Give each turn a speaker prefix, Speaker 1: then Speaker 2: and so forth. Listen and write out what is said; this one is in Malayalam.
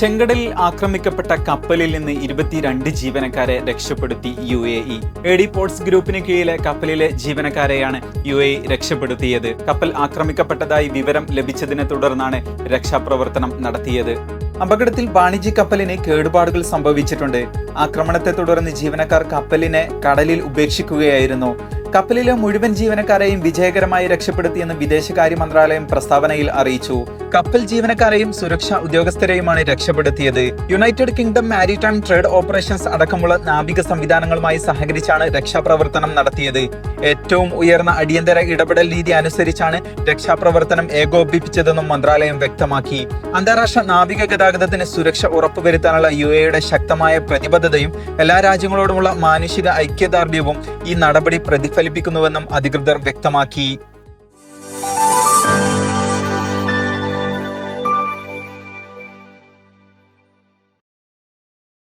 Speaker 1: ചെങ്കടലിൽ ആക്രമിക്കപ്പെട്ട കപ്പലിൽ നിന്ന് ഇരുപത്തിരണ്ട് ജീവനക്കാരെ രക്ഷപ്പെടുത്തി U A E. AD ports ഗ്രൂപ്പിന് കീഴിലെ കപ്പലിലെ ജീവനക്കാരെയാണ് യു എ രക്ഷപ്പെടുത്തിയത്. കപ്പൽ ആക്രമിക്കപ്പെട്ടതായി വിവരം ലഭിച്ചതിനെ തുടർന്നാണ് രക്ഷാപ്രവർത്തനം നടത്തിയത്. അപകടത്തിൽ വാണിജ്യ കപ്പലിന് കേടുപാടുകൾ സംഭവിച്ചിട്ടുണ്ട്. ആക്രമണത്തെ തുടർന്ന് ജീവനക്കാർ കപ്പലിനെ കടലിൽ ഉപേക്ഷിക്കുകയായിരുന്നു. കപ്പലിലെ മുഴുവൻ ജീവനക്കാരെയും വിജയകരമായി രക്ഷപ്പെടുത്തിയെന്ന് വിദേശകാര്യ മന്ത്രാലയം പ്രസ്താവനയിൽ അറിയിച്ചു. കപ്പൽ ജീവനക്കാരെയും സുരക്ഷാ ഉദ്യോഗസ്ഥരെയുമാണ് രക്ഷപ്പെടുത്തിയത്. United Kingdom maritime trade operations അടക്കമുള്ള നാവിക സംവിധാനങ്ങളുമായി സഹകരിച്ചാണ് രക്ഷാപ്രവർത്തനം നടത്തിയത്. ഏറ്റവും ഉയർന്ന അടിയന്തര ഇടപെടൽ രീതി അനുസരിച്ചാണ് രക്ഷാപ്രവർത്തനം ഏകോപിപ്പിച്ചതെന്നും മന്ത്രാലയം വ്യക്തമാക്കി. അന്താരാഷ്ട്ര നാവിക ഗതാഗതത്തിന് സുരക്ഷ ഉറപ്പുവരുത്താനുള്ള യു എയുടെ ശക്തമായ പ്രതിബദ്ധതയും എല്ലാ രാജ്യങ്ങളോടുമുള്ള മാനുഷിക ഐക്യദാർഢ്യവും ഈ നടപടി പ്രതിഫലിപ്പിക്കുന്നുവെന്നും അധികൃതർ വ്യക്തമാക്കി.